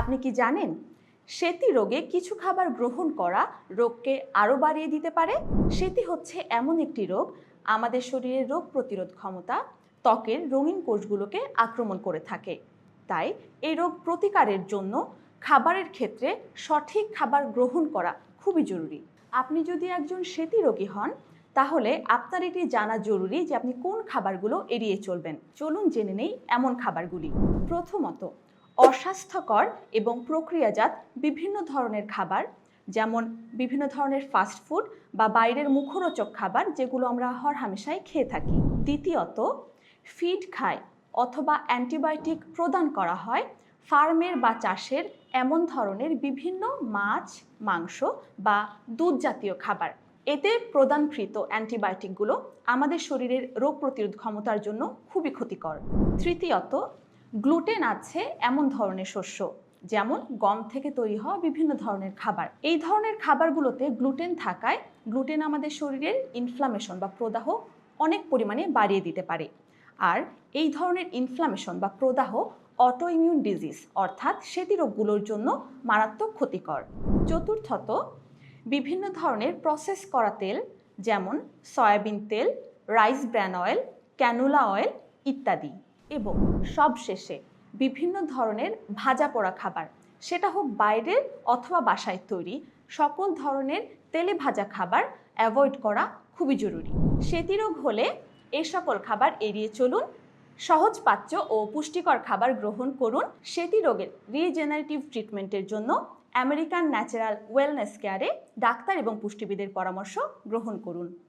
আপনি কি জানেন? সেতি রোগে কিছু খাবার গ্রহণ করা রোগকে আরও বাড়িয়ে দিতে পারে। সেতি হচ্ছে এমন একটি রোগ, আমাদের শরীরের রোগ প্রতিরোধ ক্ষমতা, ত্বকের রঙিন কোষগুলোকে আক্রমণ করে থাকে। তাই এই রোগ প্রতিকারের জন্য খাবারের ক্ষেত্রে সঠিক খাবার গ্রহণ করা খুবই জরুরি। আপনি যদি একজন সেতি রোগী হন, তাহলে আপনার এটি জানা জরুরি যে আপনি কোন খাবারগুলো এড়িয়ে চলবেন। চলুন জেনে নেই এমন খাবারগুলি। প্রথমত অস্বাস্থ্যকর এবং প্রক্রিয়াজাত বিভিন্ন ধরনের খাবার, যেমন বিভিন্ন ধরনের ফাস্ট ফুড বা বাইরের মুখরোচক খাবার যেগুলো আমরা হর হামেশাই খেয়ে থাকি। দ্বিতীয়ত ফিড খায় অথবা অ্যান্টিবায়োটিক প্রদান করা হয় ফার্মের বা চাষের এমন ধরনের বিভিন্ন মাছ, মাংস বা দুধ জাতীয় খাবার। এতে প্রদানকৃত অ্যান্টিবায়োটিকগুলো আমাদের শরীরের রোগ প্রতিরোধ ক্ষমতার জন্য খুবই ক্ষতিকর। তৃতীয়ত গ্লুটেন আছে এমন ধরনের শস্য, যেমন গম থেকে তৈরি হওয়া বিভিন্ন ধরনের খাবার। এই ধরনের খাবারগুলোতে গ্লুটেন থাকায় গ্লুটেন আমাদের শরীরের ইনফ্লামেশন বা প্রদাহ অনেক পরিমাণে বাড়িয়ে দিতে পারে। আর এই ধরনের ইনফ্লামেশন বা প্রদাহ অটো ইমিউন ডিজিজ অর্থাৎ রোগগুলোর জন্য মারাত্মক ক্ষতিকর। চতুর্থত, বিভিন্ন ধরনের প্রসেস করা তেল, যেমন সয়াবিন তেল rice bran oil canola oil ইত্যাদি। এবং সবশেষে বিভিন্ন ধরনের ভাজা পোড়া খাবার। সেটা হোক বাইরের অথবা বাসায় তৈরি সকল ধরনের তেলে ভাজা খাবার অ্যাভয়েড করা খুবই জরুরি। সেতিরোগ হলে এই সকল খাবার এড়িয়ে চলুন, সহজ পাচ্য ও পুষ্টিকর খাবার গ্রহণ করুন। সেতি রোগের রিজেনারেটিভ ট্রিটমেন্টের জন্য আমেরিকান ন্যাচারাল ওয়েলনেস কেয়ারে ডাক্তার এবং পুষ্টিবিদের পরামর্শ গ্রহণ করুন।